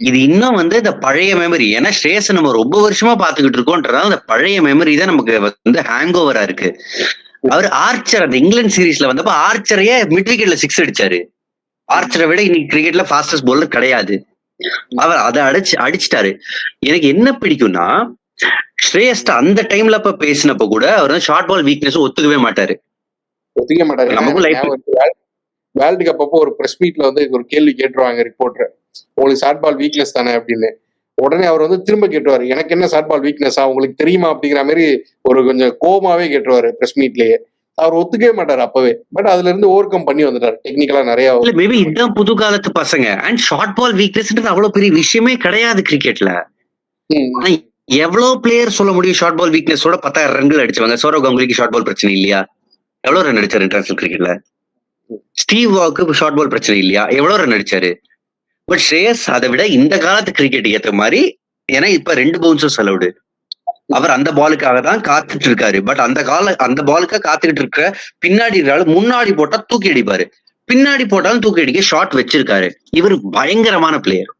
இது இன்னும் வந்து இந்த பழைய மெமரி ஏன்னா ஸ்ரேயஸ் நம்ம ரொம்ப வருஷமா பாத்துக்கிட்டு இருக்கோம்ன்றதால அந்த பழைய மெமரி தான் நமக்கு வந்து ஹேங் ஓவரா இருக்கு. அவர் ஆர்ச்சர் அந்த இங்கிலாந்து சீரீஸ்ல வந்தப்ப ஆர்ச்சரையே மிட் விக்கெட்ல சிக்ஸ் அடிச்சாரு. ஆர்ச்சரை விட இன்னைக்கு கிரிக்கெட்ல ஃபாஸ்டஸ்ட் bowler கிடையாது. அவர் அதை அடிச்சு அடிச்சிட்டாரு. எனக்கு என்ன பிடிக்கும்னா ஸ்ரேயஸ்ட அந்த டைம்ல அப்ப பேசினப்ப கூட அவர் வந்து ஷார்ட் பால் வீக்னஸ் ஒத்துக்கவே மாட்டாரு. ஒத்துக்க மாட்டாரு. நமக்கும் life- வேர்ல்டு கப் அப்போ ஒரு பிரஸ் மீட்ல வந்து ஒரு கேள்வி கேட்டுருவாங்க ரிப்போர்ட்டர் உங்களுக்கு ஷார்ட் பால் வீக்னஸ் தானே அப்படின்னு. உடனே அவர் வந்து திரும்ப கேட்டுவாரு எனக்கு என்ன ஷார்ட் பால் வீக்னஸா உங்களுக்கு தெரியுமா? அப்படிங்கிற மாதிரி ஒரு கொஞ்சம் கோமாவே கேட்டுருவாரு பிரஸ் மீட்லயே அவர் ஒத்துக்கவே மாட்டாரு அப்பவே. பட் அதுல இருந்து ஓவர் கம் பண்ணி வந்துட்டாரு. டெக்னிக்கலா நிறைய மேபி இதுதான் புது காலத்து பசங்க. அண்ட் ஷார்ட் பால் வீக்னஸ்ன்றது அவ்வளவு பெரிய விஷயமே கிடையாது கிரிக்கெட்ல எவ்வளவு பிளேயர் சொல்ல முடியும் ஷார்ட் பால் வீக்னஸோட பத்தாயிரம் ரன்கள் அடிச்சவங்க சௌரவ் கங்குலிக்கு ஷார்ட் பால் பிரச்சனை இல்லையா? எவ்வளவு ரன் அடிச்சாரு இன்டர்நேஷனல் கிரிக்கெட்ல ஸ்டீவ் வாக்கு ஷார்ட் பால் பிரச்சனை இல்லையா? எவ்வளவு ரன் அடிச்சாரு? பட் ஸ்ரேயஸ் அதை விட இந்த காலத்து கிரிக்கெட் ஏத்த மாதிரி ஏன்னா இப்ப ரெண்டு பவுன்ஸும் அலவுடு அவர் அந்த பாலுக்காக தான் காத்துட்டு இருக்காரு பட் அந்த கால அந்த பாலுக்காக காத்துக்கிட்டு இருக்க பின்னாடி இருக்கிற முன்னாடி போட்டா தூக்கி அடிப்பாரு. பின்னாடி போட்டாலும் தூக்கி அடிக்க ஷாட் வச்சிருக்காரு. இவர் பயங்கரமான பிளேயர்